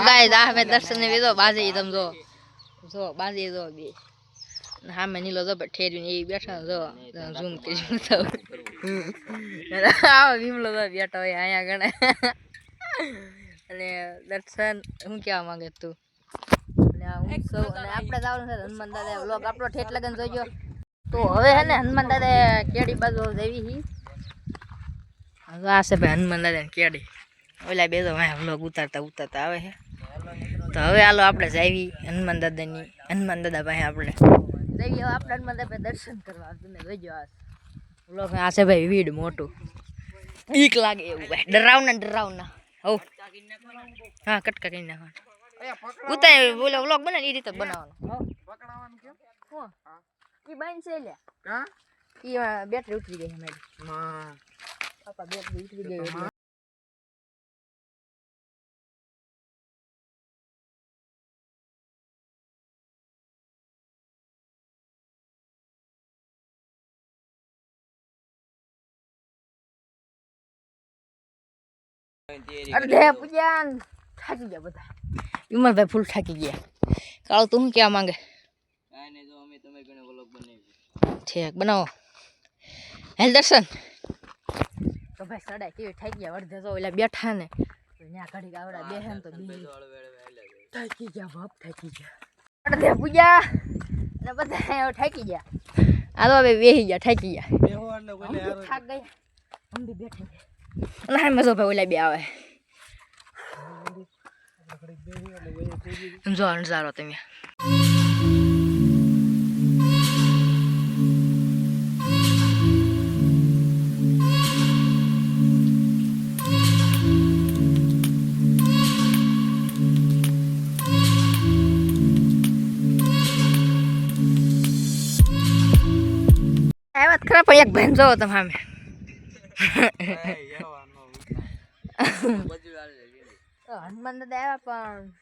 ગાય દા મે દર્શન વિધો બાજી તમ જો જો બાજી જો બે હા મેં નીલો જો ઠેરી એ બેઠા જો ઝૂમ કરી તો આવો વિમલો તો બેઠો હોય અહીંયા ગણે અને દર્શન હું કહેવા માંગે તું આપણે જવાનું છે હનુમાન દાદા વ્લોગ આપણો ઠેઠ લગન જોઈજો તો હવે હે ને હનુમાન દાદા કેડી બાજુ દેવી હી આ છે ભાઈ હનુમાન દાદા કેડી ઓલા બે તો વ્લોગ ઉતારતા ઉતારતા આવે છે તો હવે હાલો આપણે જાવી હનુમાન દાદાની. હનુમાન દાદા પાસે આપણે. જઈએ હવે આપણે હનુમાન દાદા દર્શન કરવા તમે જોઈજો આ. વ્લોગ આ છે ભાઈ વીડ મોટું. બીક લાગે એવું ભાઈ. ડરાવના ડરાવના હો હા કટકા કરી નાખવાનું. ઉતાર બોલો બ્લોક બને એ રીતે બનાવવાનો. ઈ બાઈન છે લ્યા ઈ બેટરી ઉતરી ગઈ મારી. પાપા બેટરી ઉતરી ગઈ અડધે પૂજાન. થાકી ગયા બધા. વિમલભાઈ ફૂલ થાકી ગયા. કાળો તું શું કહેવા માંગે? ઠીક બનાવો. હેલ દર્શન. તો ભાઈ સડા કેવી થાકી ગયા? અડધે તો ઓલા બેઠા ને. ત્યાં ઘડી આવડા બેહે ને તો બી થાકી ગયા બાપ થાકી ગયા. અડધે પૂજા. અને બધા થાકી ગયા. આ તો હવે બેહી ગયા થાકી ગયા. થાક ગયા. બી બેઠી. ગયા હા મજો ભાઈ ઓલા બે આવે જો નજારો તમે આવ્યા ખરા પણ એક ભાઈ જોવો તમે હનુમાન દાદા આવ્યા પણ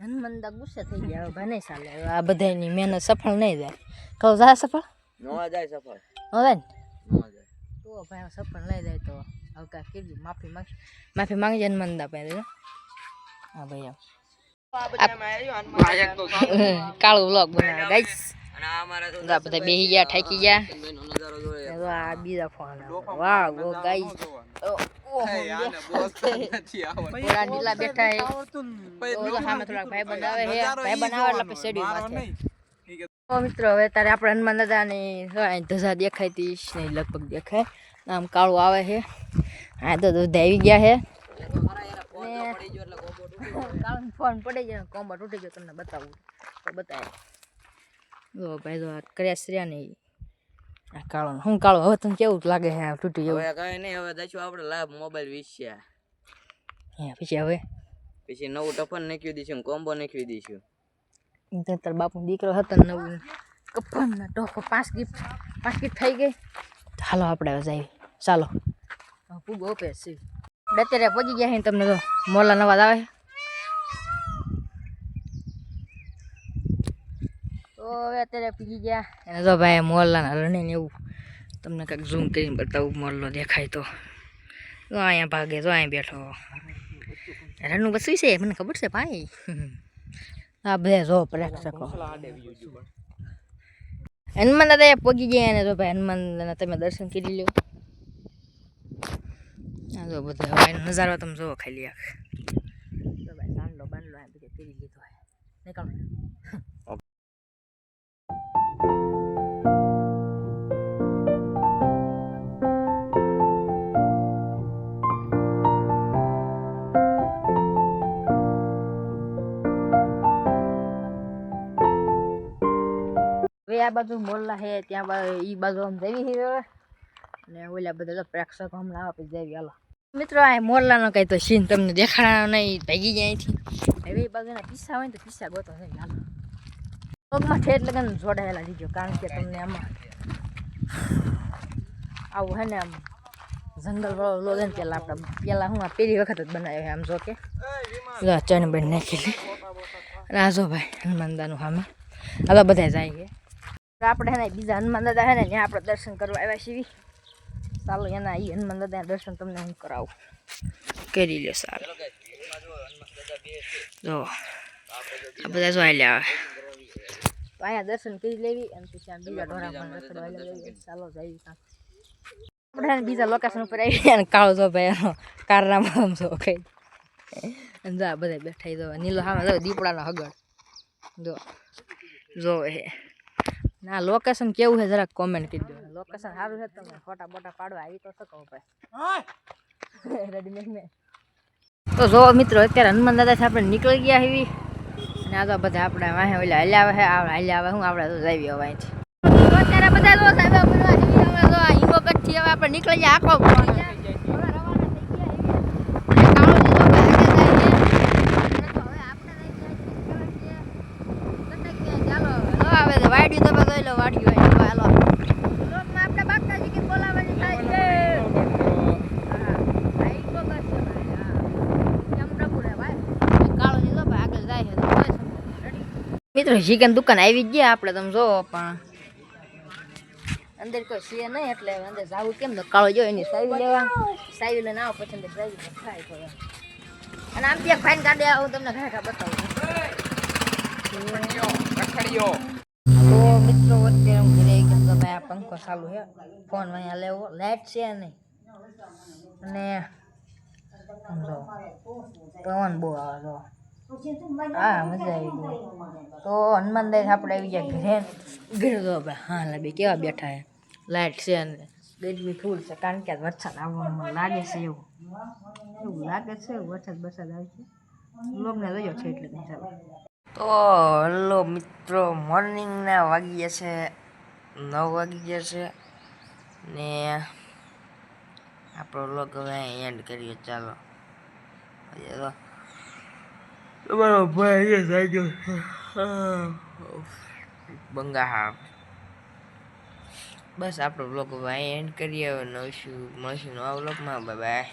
હનુમાન દાદા ગુસ્સે થઈ ગયા. હવે ભાઈ નહીં ચાલે હવે આ બધાની મહેનત સફળ નહીં જાય કહું જાય સફળ? નવા જાય સફળ. હવે ને? તો ભાઈ સફળ નહીં જાય તો હવે કાંઈ કીધું. માફી માંગ માફી માંગજે હનુમાન દાદા પાસે હા. ભાઈ કાળું વ્લોગ બનાવે. ગાઈસ. અને આ તો બધા બેહી ગયા ઠાકી ગયા. હવે આ બીજા ફોન વાહ ગો ગાઈસ. નીલા બેઠા હે. સામે થોડાક ભાઈ બનાવે છે ભાઈ બનાવે એટલે પછી શેરડી મિત્રો હવે તારે આપણે હનુમાન દાદા ની ધજા દેખાયતી ને લગભગ દેખાય. આમ કાળું આવે છે આ તો દૂધ આવી ગયા છે કાળું ફોન પડી ગયો કોમ્બો તૂટી ગયો તમને બતાવું. તો બતાવે જો ભાઈ તો આ કર્યા શ્રેયા નહીં. આ કાળો શું કાળો? હવે તને કેવું લાગે છે? આ તૂટી જવું હવે કઈ નહીં હવે દઈશું આપણે લાભ મોબાઈલ વિશે હે પછી હવે? પછી નવું ટફન નાખી દઈશું કોમ્બો નાખી દઈશું ત્યાં તાર બાપુ દીકરો હતો ને નવું. કફન ટોપ પાંચ ગિફ્ટ પાંચ ગિફ્ટ થઈ ગઈ. હાલો આપણે હવે જઈએ. ચાલો. પૂગો ઓપે છે. અત્યારે પહોંચી ગયા છે તમને તો મોલા નવાજ આવે? હવે અત્યારે પીગી ગયા. એને તો ભાઈ મોરલાના રણે ને એવું. તમને કંઈક ઝૂમ કરીને બતાવું મોરલો દેખાય તો. અહીંયા ભાગે તો અહીંયા બેઠો. રણનું બસવી છે, મને ખબર છે ભાઈ. આ બે જો પ્રેક્ષકો. હનુમાન દાદા પગી ગયા એને તો ભાઈ, હનુમાન દાદા તમે દર્શન કરી લો આ જો બધા હવે નજારો તમે જોવો ખાલી આખ. તો ભાઈ, ચાંદલો બાંડલો આ બધે કરી લીધો નીકળ. હવે આ બાજુ મોલ્લા છે ત્યાં ઈ બાજુ આમ જવી છે ને ઓલા બધા તો પ્રેક્ષકો હમણાં આપી જવી હાલો. મિત્રો, આ મોરલાનો કંઈ તો સીન તમને દેખાડવાનો નહીં ભાગી જાય અહીંથી. હવે એ બાજુના પીસા હોય ને તો પીસા ગોતો નહીં, હાલો. પગમાં ઠેર લગન જોડાયેલા લીધો કારણ કે તમને આમાં આવું હે ને આમ જંગલ વાળો લોગ પેલા આપણે, પેલા હું આ પહેલી વખત જ બનાવ્યો આમ જો કે. ચણ બન નાખેલી. રાજો ભાઈ, હનુમાનદાનું સામે હવે બધા જાય તો આપણે હે બીજા હનુમાન દાદા હે ને ત્યાં આપણે દર્શન કરવા આવ્યા છીએ. ચાલો, એના એ હનુમાન દાદા દર્શન તમને હું કરાવું. કરી લ્યો સારું. જો બધા જો લે આવે. તો અહીંયા દર્શન કરી લેવી અને પછી બીજા ઢોરા પણ ચાલો, જઈએ આપણે બીજા લોકેશન ઉપર આવી ગયા ને કાળો જો ભાઈ કારનામાં જો કઈ. અને જા બધા બેઠા જવા નીલો હામે, જો દીપડાનો હગડ. જો જો હે. ના લોકેશન કેવું છે જરાક કોમેન્ટ કરી દો. લોકેશન સારું છે તમે ફોટા બોટા પાડવા આવી તો શકો ભાઈ? રેડીમેડ મેં તો જો મિત્રો અત્યારે હનુમાન છે આપણે નીકળી ગયા એવી અને આ તો બધા આપણે વાહે ઓલા હલ્યા આવે હલ્યા આવે હું આપણે તો જઈએ હવે અહીંથી અત્યારે બધા જો સાહેબ આપણે હવે જો આ હવે આપણે નીકળી ગયા આખો હવે રવાના થઈ ગયા એવી. અને કાળો લીલો ભાઈ આગળ જાય છે. અને તો હવે આપણે રહી ગયા છીએ કટક ગયા. ચાલો હવે. લો હવે વાડ્યું તમે જોઈ લો વાડ્યું હોય. લો હાલો. લોકમાં આપણે બાકાજી કે બોલાવવાની થાય છે હા, આ હિંગોગઢ છે ભાઈ, હા. ચમડાપુર હે ભાઈ. કાળો લીલો ભાઈ આગળ જાય છે તો જોઈ શકો. Ready? મિત્રો ચિકન દુકાન આવી ગયા આપણે, તમે જોવો પણ. અંદર કોઈ છે નહીં, એટલે અંદર જાવું કેમ તો કાળો જો એની સાવી લેવા. સાવી લઈને આવો, પછી અંદર સાવી ખાય તો અને આમ ત્યાં ફાઇન કાઢે આવું તમને ઘાટા બતાવું. તો મિત્રો, અત્યારે હું ઘરે કેમ તો આ પંખો ચાલુ છે. ફોન અહીંયા લેવો, લાઈટ છે નહીં. અને પવન બહુ આવે હા, મજા આવી ગઈ. તો હનુમાન દાસ આપણે આવી ગયા ઘરે. ઘરે તો આપણે હા લા બે કેવા બેઠા છે લાઇટ છે અને ગરમી ફૂલ છે કારણ કે આજ વરસાદ આવવાનું લાગે છે એવું. એવું લાગે છે વરસાદ વરસાદ આવે છે. લોગને લઈ છે એટલે તો હલો મિત્રો મોર્નિંગના વાગી ગયા છે નવ વાગી ગયા છે ને આપણો લોગ હવે એન્ડ કરીએ ચાલો. તમારો ભાઈ અહીંયા થઈ ગયો બંગા બસ આપણો બ્લોગ ભાઈ એન્ડ કરીએ. હવે નવશું મળશું નવા બ્લોગમાં બાય